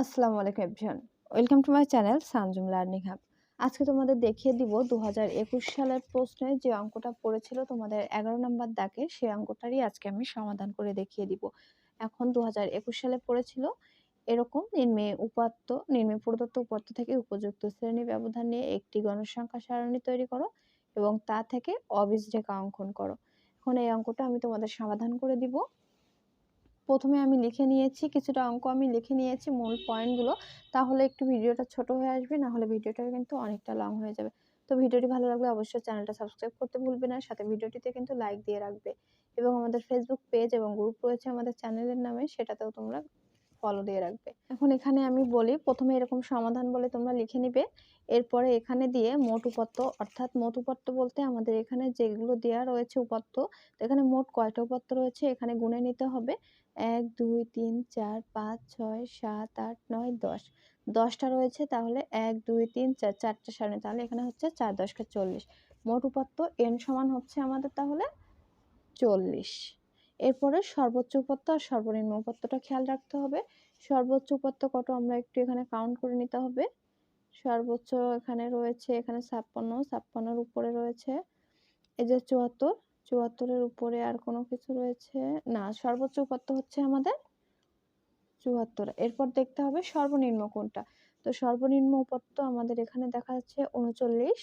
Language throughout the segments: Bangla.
আসসালামু আলাইকুম everyone. Welcome to my channel Sanjum learning hub. আজকে তোমাদের দেখিয়ে দিব দু হাজার একুশ সালের প্রশ্নে যে অঙ্কটা পড়েছিল তোমাদের এগারো নম্বর দাগে সেই অঙ্কটারই আজকে আমি সমাধান করে দেখিয়ে দিব। এখন দু হাজার একুশ সালে পড়েছিল, এরকম নিম্নে উপাত্ত, নিম্নে প্রদত্ত উপাত্ত থেকে উপযুক্ত শ্রেণি ব্যবধান নিয়ে একটি গণসংখ্যা সারণী তৈরি করো এবং তা থেকে অবীজ রেখা অঙ্কন করো। এখন এই অঙ্কটা আমি তোমাদের সমাধান করে দিব। প্রথমে আমি লিখে নিয়েছি, কিছুটা অঙ্ক আমি লিখে নিয়েছি মূল পয়েন্টগুলো তাহলে একটু ভিডিওটা ছোট হয়ে আসবে, না হলে ভিডিওটা কিন্তু অনেকটা লং হয়ে যাবে। তো ভিডিওটি ভালো লাগলে অবশ্যই চ্যানেলটা সাবস্ক্রাইব করতে ভুলবে না। সাথে ভিডিওটিতে কিন্তু লাইক দিয়ে রাখবে। এবং আমাদের ফেসবুক পেজ এবং গ্রুপ রয়েছে আমাদের চ্যানেলের নামে, সেটাতেও তোমরা ফলো দিয়ে রাখবে। এখন এখানে আমি বলি, প্রথমে এরকম সমাধান বলে তোমরা লিখে নিবে। এরপরে এখানে দিয়ে মোট উপাত্ত, অর্থাৎ মোট উপাত্ত বলতে আমাদের এখানে যেগুলো দেওয়া রয়েছে উপাত্ত এখানে মোট কয়টা উপাত্ত রয়েছে? এখানে গুনে নিতে হবে। এক, দুই, তিন, চার, পাঁচ, ছয়, সাত, আট, নয়, দশ। দশটা রয়েছে, তাহলে এক, দুই, তিন, চার, চারটে সারণী। তাহলে এখানে হচ্ছে চার দশকে চল্লিশ। মোট উপাত্ত এন সমান হচ্ছে আমাদের তাহলে চল্লিশ। এরপরে সর্বোচ্চ উপাত্ত আর সর্বনিম্ন উপাত্তটা খেয়াল রাখতে হবে। সর্বোচ্চ উপাত্ত কত আমরা একটু এখানে কাউন্ট করে নিতে হবে। সর্বোচ্চ এখানে রয়েছে, এখানে ছাপ্পান্ন, ছাপ্পান্নর উপরে রয়েছে, এই যে চুয়াত্তর। চুয়াত্তরের উপরে আর কোনো কিছু রয়েছে? না, সর্বোচ্চ উপাত্ত হচ্ছে আমাদের চুয়াত্তর। এরপর দেখতে হবে সর্বনিম্ন কোনটা। তো সর্বনিম্ন উপাত্ত আমাদের এখানে দেখা যাচ্ছে উনচল্লিশ।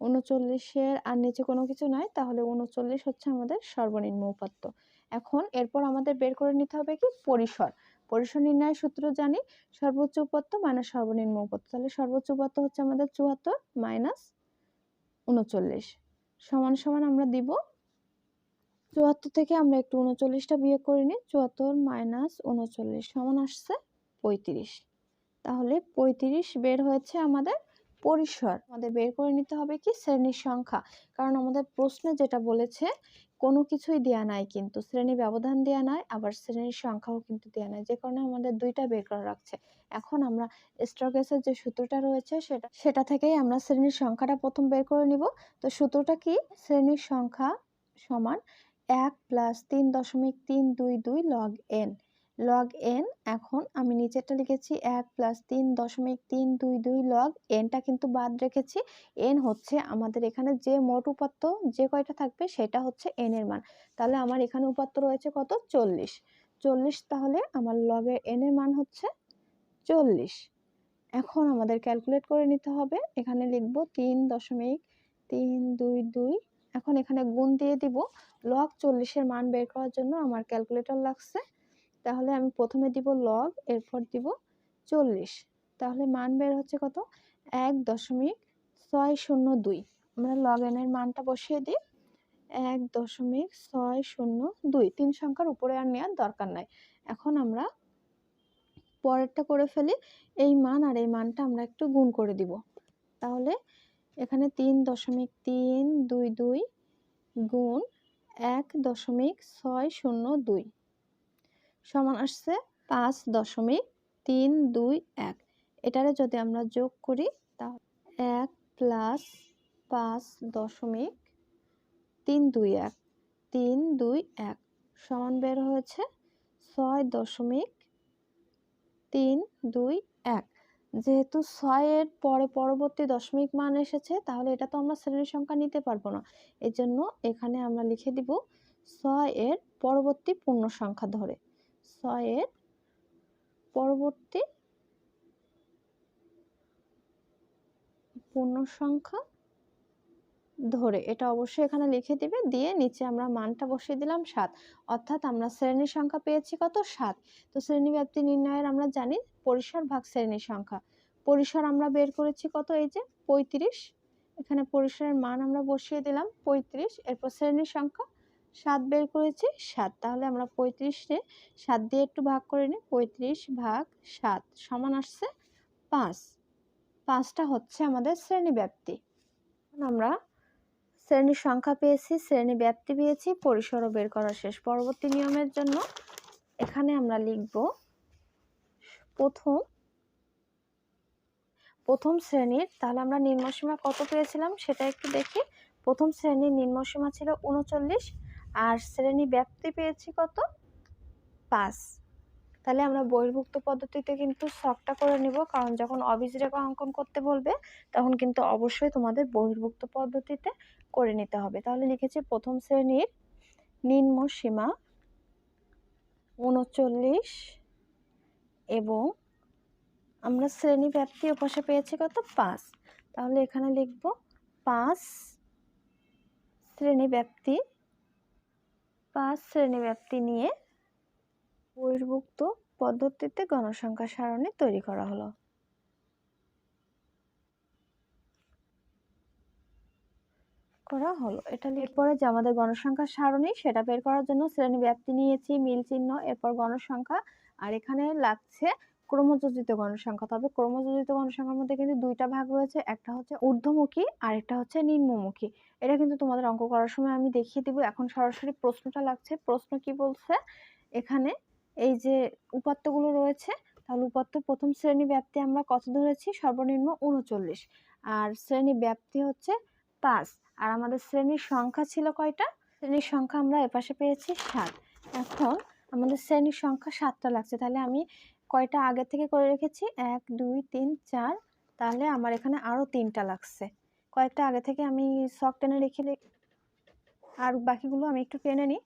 উনচল্লিশের আর নিচে কোনো কিছু নাই, তাহলে উনচল্লিশ হচ্ছে আমাদের সর্বনিম্ন উপাত্ত। এখন এরপর আমাদের বের করে নিতে হবে কি? পরিসর। পরিসর নির্ণয় সূত্র জানি, সর্বোচ্চ উপাত্ত মাইনাস সর্বনিম্ন উপাত্ত। তাহলে সর্বোচ্চ উপাত্ত হচ্ছে আমাদের চুয়াত্তর মাইনাস উনচল্লিশ। সমান সমান আমরা দিব চুয়াত্তর থেকে আমরা একটু উনচল্লিশটা বিয়োগ করে নিই, চুয়াত্তর মাইনাস উনচল্লিশ সমান আসছে পঁয়ত্রিশ। তাহলে পঁয়ত্রিশ বের হয়েছে আমাদের পরিসর আমাদের বের করে নিতে হবে কি শ্রেণির সংখ্যা। কারণ আমাদের প্রশ্নে যেটা বলেছে, কোনো কিছুই দেয়া নাই কিন্তু। শ্রেণি ব্যবধান দেয়া নাই, আবার শ্রেণির সংখ্যাও কিন্তু দেয়া নাই। যে কারণে আমাদের দুইটা বের করা রাখছে এখন আমরা স্ট্রকেসের যে সূত্রটা রয়েছে, সেটা সেটা থেকেই আমরা শ্রেণির সংখ্যাটা প্রথম বের করে নিব। তো সূত্রটা কি? শ্রেণির সংখ্যা সমান এক প্লাস তিন দশমিক তিন দুই দুই লগ এন লগ এন এখন আমি নিচেরটা লিখেছি এক প্লাস তিন দশমিক তিন দুই দুই লগ এনটা কিন্তু বাদ রেখেছি। এন হচ্ছে আমাদের এখানে যে মোট উপাত্ত যে কয়টা থাকবে সেটা হচ্ছে এন এর মান। তাহলে আমার এখানে উপাত্ত রয়েছে কত? চল্লিশ। চল্লিশ তাহলে আমার লগের এন এর মান হচ্ছে চল্লিশ। এখন আমাদের ক্যালকুলেট করে নিতে হবে। এখানে লিখব তিন দশমিক তিন দুই দুই। এখন এখানে গুণ দিয়ে দিব। লগ চল্লিশের মান বের করার জন্য আমার ক্যালকুলেটর লাগছে। তাহলে আমি প্রথমে দিব লগ এরপর দিব চল্লিশ। তাহলে মান বের হচ্ছে কত? এক দশমিক ছয় শূন্য দুই। আমরা লগ এনের মানটা বসিয়ে দিই। এক দশমিক ছয় শূন্য দুই। তিন সংখ্যার উপরে আর নেওয়ার দরকার নাই। এখন আমরা পরেরটা করে ফেলি। এই মান আর এই মানটা আমরা একটু গুণ করে দিব। তাহলে এখানে তিন দশমিক তিন দুই দুই গুণ এক দশমিক ছয় শূন্য দুই। সমান আসছে পাঁচ দশমিক তিন দুই এক। এটারে যদি আমরা যোগ করি তা এক প্লাস পাঁচ দশমিক তিন দুই এক, তিন দুই এক সমান বের হয়েছে ছয় দশমিক তিন দুই এক। যেহেতু ছয়ের পরে পরবর্তী দশমিক মান এসেছে, তাহলে এটা তো আমরা শ্রেণির সংখ্যা নিতে পারব না। এই জন্য এখানে আমরা লিখে দিব ছয় এর পরবর্তী পূর্ণ সংখ্যা ধরে। ছয়ের পরবর্তী পূর্ণ সংখ্যা ধরে। এটা অবশ্যই এখানে লিখে দিবে। দিয়ে নিচে আমরা মানটা বসিয়ে দিলাম সাত। অর্থাৎ আমরা শ্রেণির সংখ্যা পেয়েছি কত? সাত। তো শ্রেণি ব্যাপ্তি নির্ণয়ের আমরা জানি পরিসর ভাগ শ্রেণির সংখ্যা। পরিসর আমরা বের করেছি কত? এই যে পঁয়ত্রিশ। এখানে পরিসরের মান আমরা বসিয়ে দিলাম পঁয়ত্রিশ। এরপর শ্রেণির সংখ্যা সাত বের করেছি, সাত। তাহলে আমরা পঁয়ত্রিশে, সাত দিয়ে একটু ভাগ করে নিই, পঁয়ত্রিশ ভাগ সাত সমান আসছে পাঁচ। পাঁচটা হচ্ছে আমাদের শ্রেণি ব্যাপ্তি। আমরা শ্রেণির সংখ্যা পেয়েছি, শ্রেণি ব্যাপ্তি পেয়েছি, পরিসরও বের করা শেষ। পরবর্তী নিয়মের জন্য এখানে আমরা লিখব প্রথম প্রথম শ্রেণির, তাহলে আমরা নিম্নসীমা কত পেয়েছিলাম সেটা একটু দেখি। প্রথম শ্রেণির নিম্নসীমা ছিল উনচল্লিশ আর শ্রেণি ব্যাপ্তি পেয়েছি কত? পাঁচ। তাহলে আমরা বহির্ভুক্ত পদ্ধতিতে কিন্তু শখটা করে নিব, কারণ যখন অবিজ রেখা অঙ্কন করতে বলবে, তখন কিন্তু অবশ্যই তোমাদের বহির্ভুক্ত পদ্ধতিতে করে নিতে হবে। তাহলে লিখেছি প্রথম শ্রেণির নিম্ন সীমা উনচল্লিশ এবং আমরা শ্রেণি ব্যাপ্তি ওপাশে পেয়েছি কত? পাঁচ। তাহলে এখানে লিখব পাঁচ শ্রেণি ব্যাপ্তি পাঁচ শ্রেণি ব্যাপ্তি নিয়ে বহির্ভুক্ত পদ্ধতিতে গণসংখ্যা সারণী তৈরি করা হলো। করা হলো। এটা এরপরে যে আমাদের গণসংখ্যা সারণী, সেটা বের করার জন্য শ্রেণি ব্যাপ্তি নিয়েছি, মিল চিহ্ন, এরপর গণসংখ্যা, আর এখানে লাগছে ক্রমযোজিত গণসংখ্যা। তবে ক্রমযোজিত গণসংখ্যার মধ্যে কিন্তু দুইটা ভাগ রয়েছে, একটা হচ্ছে ঊর্ধ্বমুখী আর একটা হচ্ছে নিম্নমুখী। এটা কিন্তু তোমাদের অঙ্ক করার সময় আমি দেখিয়ে দিব। এখন সরাসরি প্রশ্নটা লাগছে। প্রশ্ন কি বলছে? এখানে এই যে উপাত্তগুলো রয়েছে, তাহলে উপাত্তর প্রথম শ্রেণি ব্যাপ্তি আমরা কত ধরেছি? সর্বনিম্ন উনচল্লিশ আর শ্রেণি ব্যাপ্তি হচ্ছে পাঁচ। আর আমাদের শ্রেণির সংখ্যা ছিল কয়টা? শ্রেণির সংখ্যা আমরা এপাশে পেয়েছি সাত। এখন আমাদের শ্রেণির সংখ্যা সাতটা লাগছে। তাহলে আমি কয়টা আগে থেকে করে রেখেছি? এক, দুই, তিন, চার। তাহলে আমার এখানে আরও তিনটা লাগছে। কয়েকটা আগে থেকে আমি শখ টেনে রেখে আর বাকিগুলো আমি একটু টেনে নিই।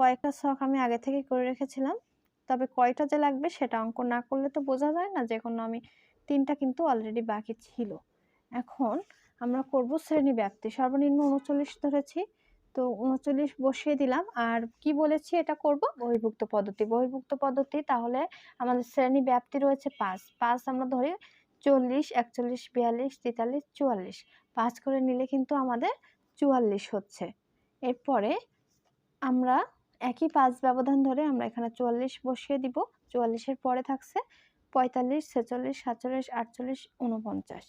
কয়েকটা শখ আমি আগে থেকে করে রেখেছিলাম। তবে কয়টা যে লাগবে সেটা অঙ্ক না করলে তো বোঝা যায় না। যে কোনো আমি তিনটা কিন্তু অলরেডি বাকি ছিল। এখন আমরা করব শ্রেণি ব্যাপ্তি সর্বনিম্ন উনচল্লিশ ধরেছি। তো উনচল্লিশ বসিয়ে দিলাম। আর কি বলেছি এটা করব? বহির্ভুক্ত পদ্ধতি। বহির্ভুক্ত পদ্ধতি তাহলে আমাদের শ্রেণি ব্যাপ্তি রয়েছে পাঁচ। পাঁচ আমরা ধরি চল্লিশ, একচল্লিশ, বিয়াল্লিশ, তেতাল্লিশ, চুয়াল্লিশ। পাঁচ করে নিলে কিন্তু আমাদের চুয়াল্লিশ হচ্ছে। এরপরে আমরা একই পাঁচ ব্যবধান ধরে আমরা এখানে চুয়াল্লিশ বসিয়ে দিব। চুয়াল্লিশের পরে থাকছে পঁয়তাল্লিশ, ছেচল্লিশ, সাতচল্লিশ, আটচল্লিশ উনপঞ্চাশ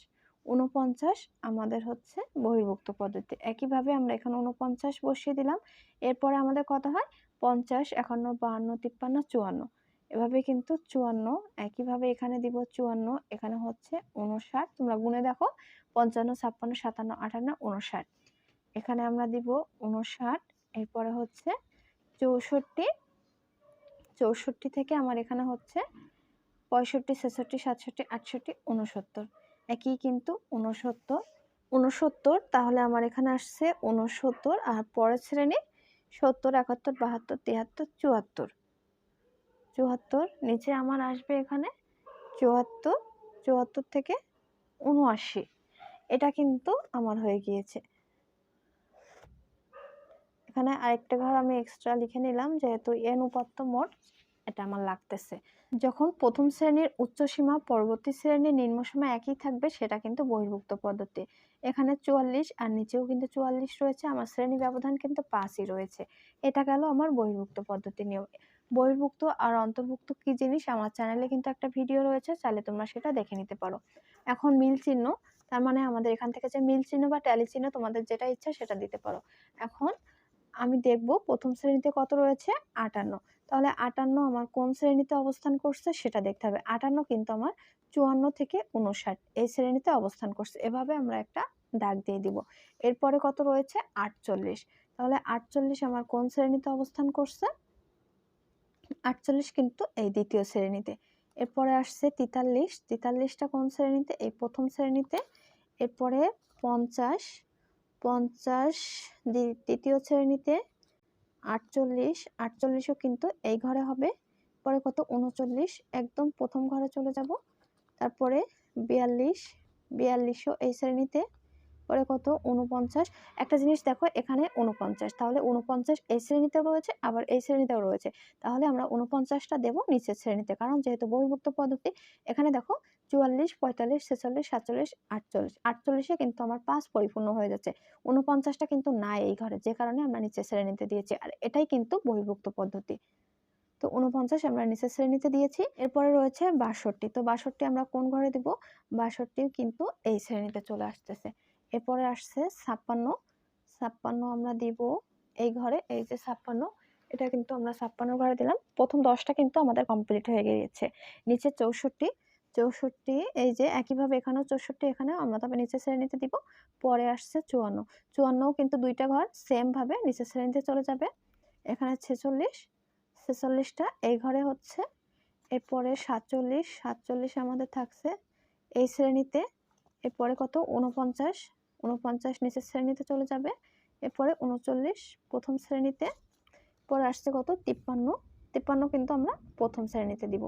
উনপঞ্চাশ আমাদের হচ্ছে বহির্ভুক্ত পদ্ধতি। একইভাবে আমরা এখানে উনপঞ্চাশ বসিয়ে দিলাম। এরপরে আমাদের কত হয়? পঞ্চাশ, একান্ন, বাহান্ন, তিপ্পান্ন, চুয়ান্ন। এভাবে কিন্তু চুয়ান্ন, একইভাবে এখানে দিব চুয়ান্ন, এখানে হচ্ছে উনষাট তোমরা গুনে দেখো, পঞ্চান্ন, ছাপ্পান্ন, সাতান্ন, আটান্ন উনষাট এখানে আমরা দিব উনষাট এরপরে হচ্ছে চৌষট্টি। চৌষট্টি থেকে আমার এখানে হচ্ছে পঁয়ষট্টি, ছেষট্টি, সাতষট্টি, আটষট্টি উনসত্তর একই কিন্তু উনসত্তর উনসত্তর তাহলে আমার এখানে আসছে উনসত্তর আর পরের শ্রেণি সত্তর, একাত্তর, বাহাত্তর তিয়াত্তর চুয়াত্তর। চুয়াত্তর, নিচে আমার আসবে এখানে চুয়াত্তর চুয়াত্তর থেকে উনআশি এটা কিন্তু আমার হয়ে গিয়েছে। এখানে আরেকটা ঘর আমি এক্সট্রা লিখে নিলাম, যেহেতু এন উপাত্ত মোট, এটা আমার লাগতেছে। যখন প্রথম শ্রেণির উচ্চ সীমা পরবর্তী শ্রেণির নিম্ন সীমা একই থাকবে, সেটা কিন্তু বহির্ভুক্ত পদ্ধতি। এখানে চুয়াল্লিশ আর নিচেও কিন্তু চুয়াল্লিশ রয়েছে, আমার শ্রেণি ব্যবধান কিন্তু পাঁচই রয়েছে। এটা গেল আমার বহির্ভুক্ত পদ্ধতি নিয়ম বহির্ভুক্ত আর অন্তর্ভুক্ত কি জিনিস? আমার চ্যানেলে কিন্তু একটা ভিডিও রয়েছে, চাইলে তোমরা সেটা দেখে নিতে পারো। এখন মিল চিহ্ন, তার মানে আমাদের এখান থেকে যে মিল চিহ্ন বা ট্যালি চিহ্ন তোমাদের যেটা ইচ্ছা সেটা দিতে পারো। এখন আমি দেখব প্রথম শ্রেণীতে কত রয়েছে? আটান্ন। তাহলে আটান্ন আমার কোন শ্রেণীতে অবস্থান করছে সেটা দেখতে হবে। আটান্ন কিন্তু আমার চুয়ান্ন থেকে উনষাট এই শ্রেণীতে অবস্থান করছে। এভাবে আমরা একটা দাগ দিয়ে দিব। এরপরে কত রয়েছে? আটচল্লিশ। তাহলে আটচল্লিশ আমার কোন শ্রেণীতে অবস্থান করছে? আটচল্লিশ কিন্তু এই দ্বিতীয় শ্রেণীতে। এরপরে আসছে তেতাল্লিশ। তেতাল্লিশটা কোন শ্রেণীতে? এই প্রথম শ্রেণীতে। এরপরে পঞ্চাশ। পঞ্চাশ দ্বিতীয় শ্রেণীতে আটচল্লিশ, আটচল্লিশও কিন্তু এই ঘরে হবে। পরে কত? উনচল্লিশ। একদম প্রথম ঘরে চলে যাব। তারপরে বিয়াল্লিশ, বিয়াল্লিশও এই শ্রেণীতে। পরে কত? উনপঞ্চাশ। একটা জিনিস দেখো, এখানে উনপঞ্চাশ। তাহলে উনপঞ্চাশ এই শ্রেণীতেও রয়েছে, আবার এই শ্রেণীতেও রয়েছে। তাহলে আমরা উনপঞ্চাশটা দেবো নিচের শ্রেণীতে। কারণ যেহেতু বহির্ভুক্ত পদ্ধতি, এখানে দেখো চুয়াল্লিশ, পঁয়তাল্লিশ, ছেচল্লিশ, সাতচল্লিশ, আটচল্লিশ। আটচল্লিশে কিন্তু আমার পাঁচ পরিপূর্ণ হয়ে যাচ্ছে। উনপঞ্চাশটা কিন্তু নাই এই ঘরে, যে কারণে আমরা নিচের শ্রেণীতে দিয়েছি। আর এটাই কিন্তু বহির্ভুক্ত পদ্ধতি। তো উনপঞ্চাশ আমরা নিচের শ্রেণীতে দিয়েছি। এরপরে রয়েছে বাষট্টি। তো বাষট্টি আমরা কোন ঘরে দিব? বাষট্টিও কিন্তু এই শ্রেণীতে চলে আসতেছে। এরপরে আসছে ছাপ্পান্ন। ছাপ্পান্ন আমরা দিব এই ঘরে, এই যে ছাপ্পান্ন, এটা কিন্তু আমরা ছাপ্পান্ন ঘরে দিলাম। প্রথম দশটা কিন্তু আমাদের কমপ্লিট হয়ে গিয়েছে। নিচে চৌষট্টি চৌষট্টি, এই যে একইভাবে এখানেও চৌষট্টি, এখানেও আমরা তবে নিচের শ্রেণীতে দিব, পরে আসছে চুয়ান্ন। চুয়ান্নও কিন্তু দুইটা ঘর সেমভাবে নিচের শ্রেণীতে চলে যাবে। এখানে ছেচল্লিশ, ছেচল্লিশটা, এই ঘরে হচ্ছে, এরপরে সাতচল্লিশ সাতচল্লিশ আমাদের থাকছে এই শ্রেণীতে, এরপরে কত? উনপঞ্চাশ উনপঞ্চাশ নিচের শ্রেণীতে চলে যাবে, এরপরে উনচল্লিশ প্রথম শ্রেণীতে, পরে আসছে কত? তিপ্পান্ন তিপ্পান্ন কিন্তু আমরা প্রথম শ্রেণীতে দিব।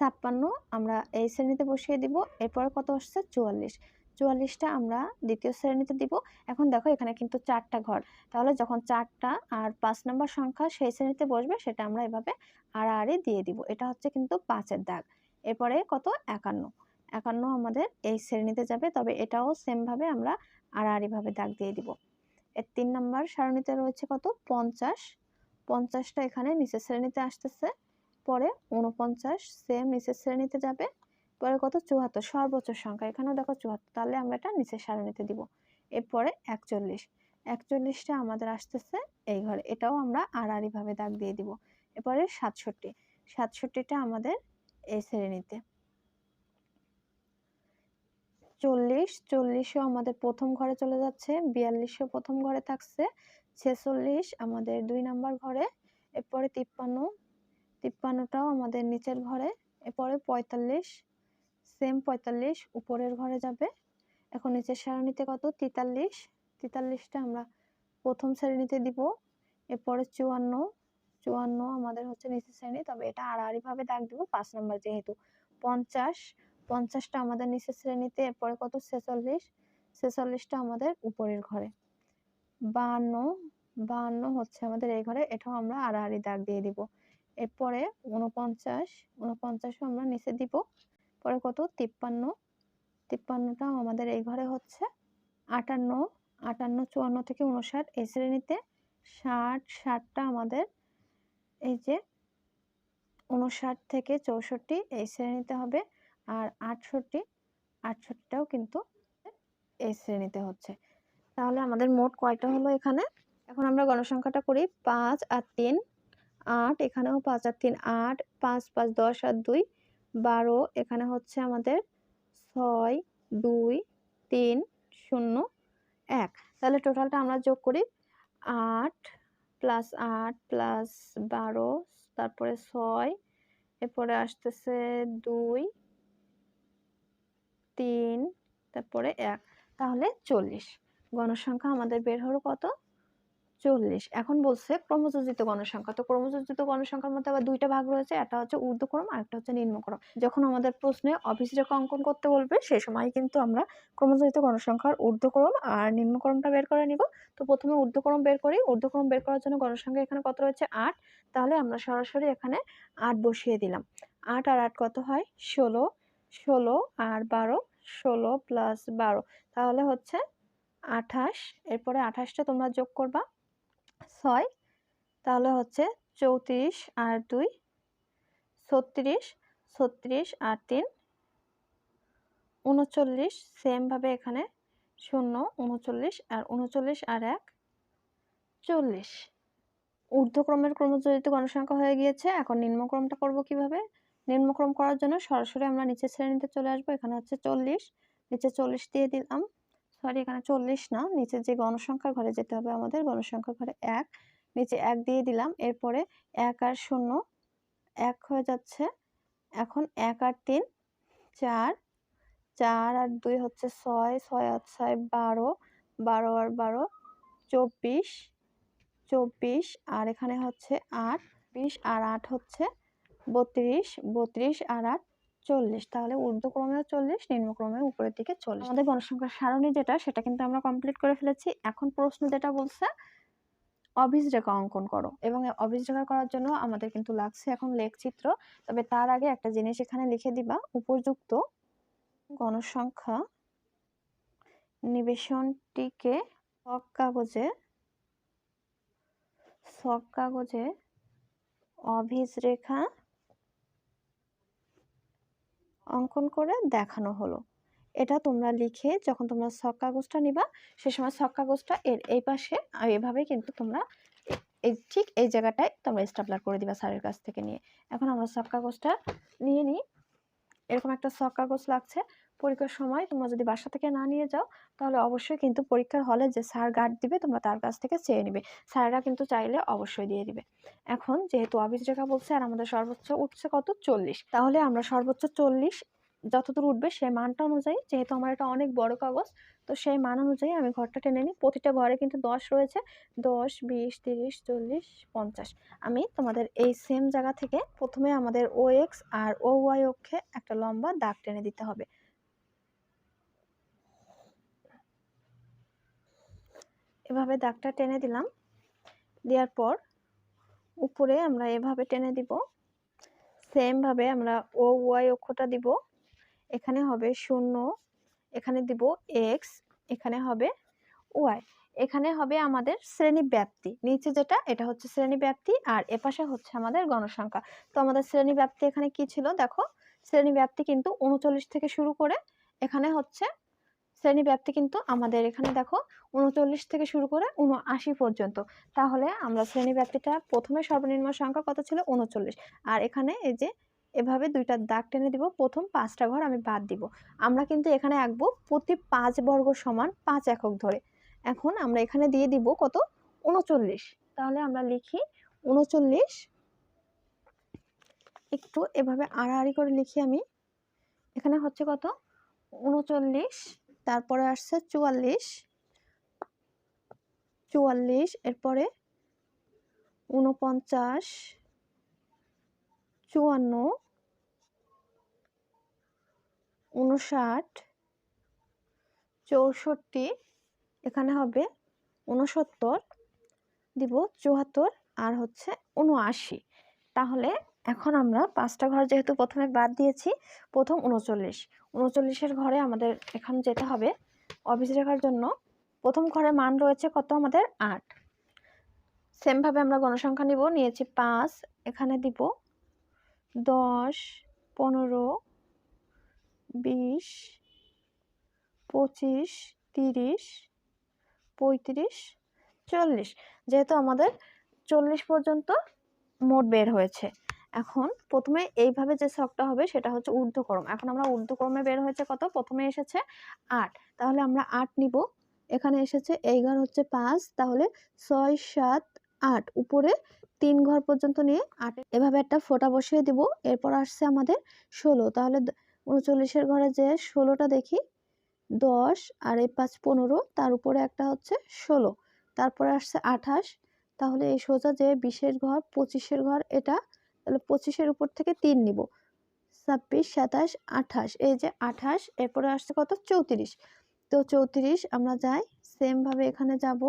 ছাপ্পান্ন আমরা এই শ্রেণীতে বসিয়ে দিব। এরপরে কত আসছে? চুয়াল্লিশ। চুয়াল্লিশটা আমরা দ্বিতীয় শ্রেণীতে দিব। এখন দেখো এখানে কিন্তু চারটা ঘর। তাহলে যখন চারটা আর পাঁচ নম্বর সংখ্যা সেই শ্রেণীতে বসবে, সেটা আমরা এভাবে আড়াআড়ি দিয়ে দিব। এটা হচ্ছে কিন্তু পাঁচের দাগ। এরপরে কত? একান্ন। একান্ন আমাদের এই শ্রেণীতে যাবে, তবে এটাও সেমভাবে আমরা আড়াআড়িভাবে দাগ দিয়ে দিব। এর তিন নম্বর সারণীতে রয়েছে কত? পঞ্চাশ। পঞ্চাশটা এখানে নিচের শ্রেণীতে আসতেছে। পরে উনপঞ্চাশ সেম নিচের শ্রেণীতে যাবে। পরে কত? চুয়াত্তর, সর্বোচ্চ সংখ্যা। এখানেও দেখো চুয়াত্তর, তাহলে আমরা এটা নিচের সারণীতে দিব। এরপরে একচল্লিশ, একচল্লিশটা আমাদের আসতেছে এই ঘরে। এটাও আমরা আড়াআড়িভাবে দাগ দিয়ে দিব। এরপরে সাতষট্টি, সাতষট্টিটা আমাদের এই শ্রেণীতে। চল্লিশ, চল্লিশও আমাদের প্রথম ঘরে চলে যাচ্ছে, বিয়াল্লিশও প্রথম ঘরে থাকছে, ছেচল্লিশ আমাদের দুই নাম্বার ঘরে, এরপরে তিপ্পান্ন তিপ্পান্নটাও আমাদের নিচের ঘরে, এরপরে পঁয়তাল্লিশ সেম পঁয়তাল্লিশ, উপরের ঘরে যাবে। এখন নিচের সারণীতে কত? তেতাল্লিশ। তেতাল্লিশটা আমরা প্রথম শ্রেণীতে দিব, এরপরে চুয়ান্ন। চুয়ান্ন আমাদের হচ্ছে নিচের শ্রেণি তবে এটা আড়াআড়িভাবে দাগ দিব, পাঁচ নাম্বার যেহেতু। পঞ্চাশ। পঞ্চাশটা আমাদের নিচের শ্রেণীতে এরপরে কত? ছেচল্লিশ। ছেচল্লিশটা আমাদের উপরের ঘরে। বাহান্ন বাহান্ন হচ্ছে আমাদের এই ঘরে, এটাও আমরা আড়াআড়ি দাগ দিয়ে দিব। এরপরে উনপঞ্চাশ উনপঞ্চাশও আমরা নিচে দিব। পরে কত? তিপ্পান্ন। তিপ্পান্নটাও আমাদের এই ঘরে হচ্ছে। আটান্ন আটান্ন, চুয়ান্ন থেকে উনষাট এই শ্রেণীতে। ষাট, ষাটটা আমাদের এই যে উনষাট থেকে চৌষট্টি এই শ্রেণীতে হবে। আর আটষট্টি, আটষট্টিটাও কিন্তু এই শ্রেণীতে হচ্ছে। তাহলে আমাদের মোট কয়টা হলো এখানে? এখন আমরা গণসংখ্যাটা করি। পাঁচ আর তিন। আট, এখানেও পাঁচ আর তিন, আট, পাঁচ পাঁচ, দশ আর দুই, বারো, এখানে হচ্ছে আমাদের ছয়, দুই, তিন, শূন্য, এক। তাহলে টোটালটা আমরা যোগ করি আট প্লাস আট প্লাস বারো, তারপরে ছয়, এরপরে আসতেছে দুই, তিন, তারপরে এক, তাহলে চল্লিশ। গণসংখ্যা আমাদের বের হলো কত? চল্লিশ। এখন বলছে ক্রমযোজিত গণসংখ্যা। তো ক্রমযোজিত গণসংখ্যার মধ্যে আবার দুইটা ভাগ রয়েছে, একটা হচ্ছে ঊর্ধ্বক্রম আর একটা হচ্ছে নিম্নক্রম। যখন আমাদের প্রশ্নে রেখা অঙ্কন করতে বলবে সেই সময় কিন্তু আমরা ক্রমযোজিত গণসংখ্যার ঊর্ধ্বক্রম আর নিম্নক্রমটা বের করে নিব। তো প্রথমে ঊর্ধ্বক্রম বের করি। ঊর্ধ্বক্রম বের করার জন্য গণসংখ্যা এখানে কত রয়েছে? আট। তাহলে আমরা সরাসরি এখানে আট বসিয়ে দিলাম। আট আর আট কত হয়? ষোলো। ষোলো আর বারো। ষোলো প্লাস বারো। তাহলে হচ্ছে আঠাশ। এরপরে আঠাশটা তোমরা যোগ করবা। ছয়, তাহলে হচ্ছে চৌত্রিশ আর দুই, ছত্রিশ ছত্রিশ আর তিন, উনচল্লিশ সেমভাবে এখানে শূন্য, উনচল্লিশ আর উনচল্লিশ আর এক, চল্লিশ। ঊর্ধ্বক্রমের ক্রমজড়িত গণসংখ্যা হয়ে গিয়েছে, এখন নিম্নক্রমটা করব কীভাবে? নিম্নক্রম করার জন্য সরাসরি আমরা নিচের শ্রেণীতে চলে আসব, এখানে হচ্ছে চল্লিশ, নিচে চল্লিশ দিয়ে দিলাম সরি, এখানে চল্লিশ না। নিচে যে গণসংখ্যার ঘরে যেতে হবে আমাদের, গণসংখ্যার ঘরে এক। নিচে এক দিয়ে দিলাম, এরপরে এক আর শূন্য, এক হয়ে যাচ্ছে। এখন এক আর তিন, চার। চার আর দুই হচ্ছে ছয় ছয় আর ছয় বারো বারো আর বারো চব্বিশ চব্বিশ আর এখানে হচ্ছে আট, বিশ আর আট হচ্ছে বত্রিশ বত্রিশ আর আট চল্লিশ, তাহলে ঊর্ধ্বক্রমেও চল্লিশ নিম্নক্রমেও উপরের দিকে চল্লিশ। আমাদের গণসংখ্যার সারণী যেটা, সেটা কিন্তু আমরা কমপ্লিট করে ফেলেছি। এখন প্রশ্ন যেটা বলছে, অভিজ রেখা অঙ্কন করো এবং অভিজ রেখা করার জন্য আমাদের কিন্তু লাগছে এখন লেখচিত্র। তবে তার আগে একটা জিনিস এখানে লিখে দিবা। উপযুক্ত গণসংখ্যা নিবেশনটিকে সব কাগজে সব কাগজে অভিজ রেখা অঙ্কন করে দেখানো হলো। এটা তোমরা লিখে যখন তোমরা ছক কাগজটা নিবা, সে সময় ছক কাগজটা এর এই পাশে এভাবে কিন্তু তোমরা এই ঠিক এই জায়গাটায় তোমরা স্টাপলার করে দিবা স্যারের কাছ থেকে নিয়ে। এখন আমরা ছক কাগজটা নিয়ে নিই। এরকম একটা ছক কাগজ লাগছে। পরীক্ষার সময় তোমরা যদি বাসা থেকে না নিয়ে যাও, তাহলে অবশ্যই কিন্তু পরীক্ষার হলে যে স্যার গার্ড দিবে, তোমরা তার কাছ থেকে চেয়ে নিবে। স্যাররা কিন্তু চাইলে অবশ্যই দিয়ে দিবে। এখন যেহেতু অফিস রেখা বলছে আর আমাদের সর্বোচ্চ উঠছে কত? চল্লিশ। তাহলে আমরা সর্বোচ্চ চল্লিশ যতদূর উঠবে সেই মানটা অনুযায়ী, যেহেতু আমার এটা অনেক বড় কাগজ, তো সেই মান অনুযায়ী আমি ঘরটা টেনে নিই। প্রতিটা ঘরে কিন্তু দশ রয়েছে। দশ, বিশ, তিরিশ, চল্লিশ, পঞ্চাশ। আমি তোমাদের এই সেম জায়গা থেকে প্রথমে আমাদের ও এক্স আর ও ওয়াই অক্ষে একটা লম্বা দাগ টেনে দিতে হবে। এভাবে দাগটা টেনে দিলাম। দেওয়ার পর উপরে আমরা এভাবে টেনে দিব। সেমভাবে আমরা ও, ওয়াই অক্ষটা দিব। এখানে হবে শূন্য, এখানে দিব এক্স, এখানে হবে ওয়াই। এখানে হবে আমাদের শ্রেণি ব্যাপ্তি। নিচে যেটা, এটা হচ্ছে শ্রেণি ব্যাপ্তি আর এপাশে হচ্ছে আমাদের গণসংখ্যা। তো আমাদের শ্রেণি ব্যাপ্তি এখানে কি ছিল? দেখো, শ্রেণি ব্যাপ্তি কিন্তু উনচল্লিশ থেকে শুরু করে এখানে হচ্ছে শ্রেণি ব্যাপ্তি কিন্তু আমাদের এখানে দেখো উনচল্লিশ থেকে শুরু করে উনআশি পর্যন্ত। তাহলে আমরা শ্রেণি ব্যাপ্তিটা প্রথমে সর্বনিম্ন সংখ্যা কত ছিল? উনচল্লিশ। আর এখানে এই যে এভাবে দুইটা দাগ টেনে দিব, প্রথম পাঁচটা ঘর আমি বাদ দিব। আমরা কিন্তু এখানে আঁকবো প্রতি পাঁচ বর্গ সমান পাঁচ একক ধরে। এখন আমরা এখানে দিয়ে দিব কত? উনচল্লিশ। তাহলে আমরা লিখি উনচল্লিশ একটু এভাবে আড়াআড়ি করে লিখি আমি। এখানে হচ্ছে কত? উনচল্লিশ তারপরে আসছে চুয়াল্লিশ। চুয়াল্লিশ, এরপরে উনপঞ্চাশ চুয়ান্ন উনষাট চৌষট্টি, এখানে হবে উনসত্তর দিব চুয়াত্তর, আর হচ্ছে উনআশি তাহলে এখন আমরা পাঁচটা ঘর যেহেতু প্রথমে বাদ দিয়েছি, প্রথম উনচল্লিশ। উনচল্লিশের ঘরে আমাদের এখন যেতে হবে। অফিস রেখার জন্য প্রথম ঘরে মান রয়েছে কত? আমাদের আট। সেমভাবে আমরা গণসংখ্যা নিব, নিয়েছি পাঁচ, এখানে দিব দশ, পনেরো, বিশ, পঁচিশ, তিরিশ, পঁয়ত্রিশ, চল্লিশ। যেহেতু আমাদের চল্লিশ পর্যন্ত মোট বের হয়েছে। এখন প্রথমে এইভাবে যে ছকটা হবে সেটা হচ্ছে ঊর্ধ্বক্রম। এখন আমরা ঊর্ধ্বক্রমে বের হয়েছে কত? প্রথমে এসেছে আট। তাহলে আমরা আট নিব। এখানে এসেছে এই ঘর হচ্ছে পাঁচ, তাহলে ছয়, সাত, আট। উপরে তিন ঘর পর্যন্ত নিয়ে আট এভাবে একটা ফোঁটা বসিয়ে দিব। এরপর আসছে আমাদের ষোলো। তাহলে উনচল্লিশের ঘরে যে ষোলোটা দেখি, দশ আর এই পাঁচ পনেরো, তার উপরে একটা হচ্ছে ষোলো। তারপরে আসছে আঠাশ। তাহলে এই সোজা যে বিশের ঘর, পঁচিশের ঘর, এটা তাহলে পঁচিশের উপর থেকে তিন নিব। ছাব্বিশ, সাতাশ, আঠাশ, এই যে আঠাশ, এরপরে আসছে কত? চৌত্রিশ। তো চৌত্রিশ আমরা যাই সেমভাবে এখানে যাব।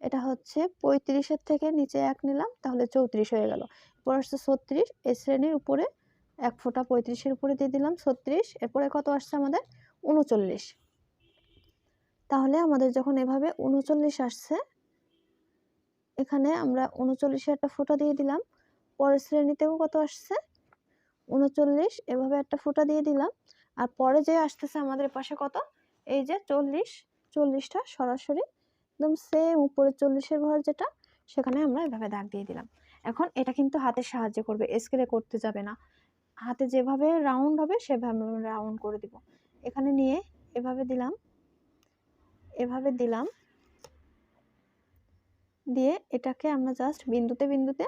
এটা হচ্ছে পঁয়ত্রিশের থেকে নিচে এক নিলাম, তাহলে চৌত্রিশ হয়ে গেল। এরপর আসছে ছত্রিশ, এই শ্রেণির উপরে এক ফোঁটা পঁয়ত্রিশের উপরে দিয়ে দিলাম ছত্রিশ, এরপরে কত আসছে আমাদের? উনচল্লিশ। তাহলে আমাদের যখন এভাবে উনচল্লিশ আসছে, এখানে আমরা উনচল্লিশে একটা ফোঁটা দিয়ে দিলাম পরের শ্রেণীতেও কত আসছে? উনচল্লিশ, এভাবে একটা ফুটা দিয়ে দিলাম। আর পরে যে আসতেছে আমাদের পাশে কত? এই যে চল্লিশ, চল্লিশটা সরাসরি। একদম সেম উপরে চল্লিশের ঘর যেটা, সেখানে আমরা এভাবে দাগ দিয়ে দিলাম। এখন এটা কিন্তু হাতে সাহায্য করবে স্কেলে করতে যাবে না। হাতে যেভাবে রাউন্ড হবে, সেভাবে রাউন্ড করে দিব। এখানে নিয়ে এভাবে দিলাম এভাবে দিলাম। দিয়ে এটাকে আমরা জাস্ট বিন্দুতে বিন্দুতে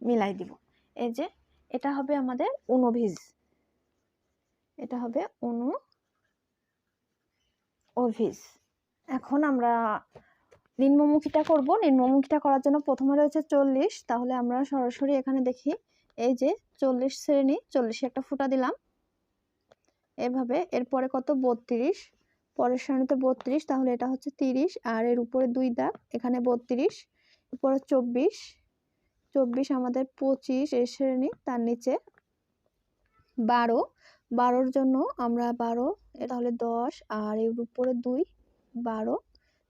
মিলাই দিব। এই যে, এটা হবে আমাদের অনুভিজ। এটা হবে অনু অভিজ এখন আমরা নিম্নমুখীটা করব। নিম্নমুখীটা করার জন্য প্রথমে রয়েছে চল্লিশ। তাহলে আমরা সরাসরি এখানে দেখি, এই যে চল্লিশ শ্রেণি, চল্লিশে একটা ফুটা দিলাম। এভাবে, এরপরে কত? বত্রিশ। পরের শ্রেণীতে বত্রিশ, তাহলে এটা হচ্ছে তিরিশ। আর এর উপরে দুই দাগ, এখানে বত্রিশ। এরপরে চব্বিশ। চব্বিশ, আমাদের পঁচিশ এই শ্রেণি, তার নিচে বারো। বারোর জন্য আমরা বারো তাহলে দশ, আর এর উপরে দুই, বারো।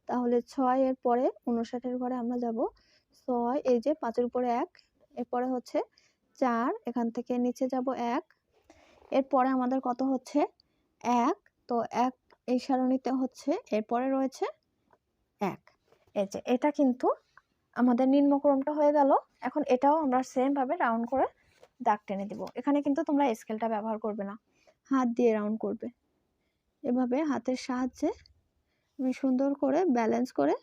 তাহলে ছয় এর পরে উনষাটের ঘরে আমরা যাব। ছয়, এই যে পাঁচের উপরে এক, এরপরে হচ্ছে চার, এখান থেকে নিচে যাব এক। এরপরে আমাদের কত হচ্ছে? এক। তো এক এই সারণীতে হচ্ছে, এরপরে রয়েছে এক। এই যে, এটা কিন্তু আমাদের নিম্নক্রমটা হয়ে গেল। এখন এটাও আমরা সেমভাবে রাউন্ড করে দাগ টেনে দিব। এখানে কিন্তু তোমরা স্কেলটা ব্যবহার করবে না। হাত দিয়ে রাউন্ড করবে। এভাবে হাতের সাহায্যে আমি সুন্দর করে ব্যালেন্স করে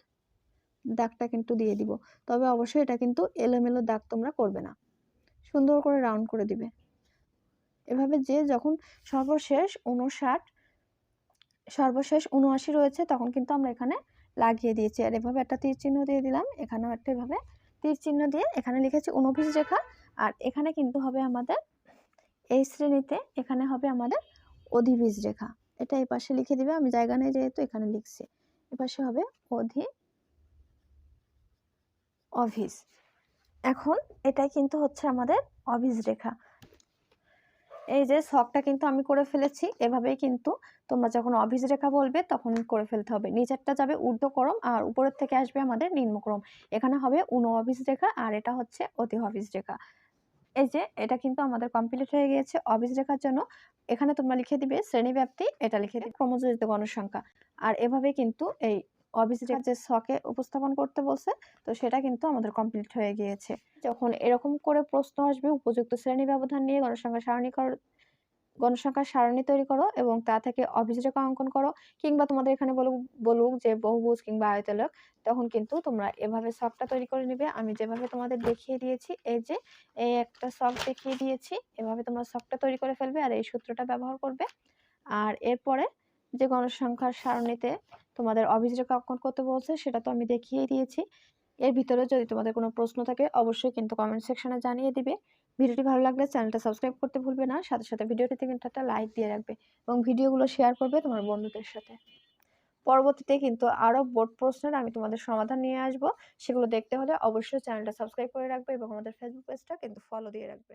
দাগটা কিন্তু দিয়ে দিব। তবে অবশ্যই এটা কিন্তু এলোমেলো দাগ তোমরা করবে না। সুন্দর করে রাউন্ড করে দিবে। এভাবে যে যখন সর্বশেষ উনষাট সর্বশেষ উনআশি রয়েছে, তখন কিন্তু আমরা এখানে লাগিয়ে দিয়েছি। আর এভাবে একটা তীর চিহ্ন দিয়ে দিলাম। এখানেও একটা এভাবে তীর চিহ্ন দিয়ে এখানে লিখেছি উনবিশ রেখা। আর এখানে কিন্তু হবে আমাদের এই শ্রেণীতে এখানে হবে আমাদের অধিবীজ রেখা। এটা এই পাশে লিখে দিবে। আমি জায়গা নেই যেহেতু এখানে লিখছি। এ পাশে হবে অধি অভিজ। এখন এটাই কিন্তু হচ্ছে আমাদের অভিজ রেখা। এই যে শখটা কিন্তু আমি করে ফেলেছি। এভাবেই কিন্তু তোমরা যখন অভিজ রেখা বলবে তখন করে ফেলতে হবে। নিচেরটা যাবে ঊর্ধ্বক্রম আর উপরের থেকে আসবে আমাদের নিম্নক্রম এখানে হবে উনো অভিজ রেখা আর এটা হচ্ছে অতি অভিজ রেখা। এই যে এটা কিন্তু আমাদের কমপ্লিট হয়ে গিয়েছে অভিজ রেখার জন্য। এখানে তোমরা লিখে দিবে শ্রেণীব্যাপ্তি, এটা লিখে দিবে ক্রমযোজিত গণসংখ্যা। আর এভাবে কিন্তু এই অভিজ রেখা যে শখে উপস্থাপন করতে বলছে তো সেটা কিন্তু আমাদের কমপ্লিট হয়ে গিয়েছে। যখন এরকম করে প্রশ্ন আসবে উপযুক্ত শ্রেণি ব্যবধান নিয়ে গণসংখ্যা সারণী গণসংখ্যার সারণী তৈরি করো এবং তা থেকে অভিযোগ অঙ্কন করো কিংবা তোমাদের এখানে বলুক বলুক যে বহুভুজ কিংবা আয়তলক তখন কিন্তু তোমরা এভাবে শখটা তৈরি করে নিবে। আমি যেভাবে তোমাদের দেখিয়ে দিয়েছি এই যে এই একটা শখ দেখিয়ে দিয়েছি এভাবে তোমরা শখটা তৈরি করে ফেলবে আর এই সূত্রটা ব্যবহার করবে। আর এরপরে যে গণসংখ্যার সারণীতে তোমাদের অভিযোগ অঙ্কন করতে বলছে, সেটা তো আমি দেখিয়ে দিয়েছি। এর ভিতরে যদি তোমাদের কোনো প্রশ্ন থাকে, অবশ্যই কিন্তু কমেন্ট সেকশনে জানিয়ে দিবে। ভিডিওটি ভালো লাগলে চ্যানেলটা সাবস্ক্রাইব করতে ভুলবে না। সাথে সাথে ভিডিওটিতে কিন্তু একটা লাইক দিয়ে রাখবে এবং ভিডিওগুলো শেয়ার করবে তোমার বন্ধুদের সাথে। পরবর্তীতে কিন্তু আরও বোর্ড প্রশ্নের আমি তোমাদের সমাধান নিয়ে আসব। সেগুলো দেখতে হলে অবশ্যই চ্যানেলটা সাবস্ক্রাইব করে রাখবে এবং আমাদের ফেসবুক পেজটা কিন্তু ফলো দিয়ে রাখবে।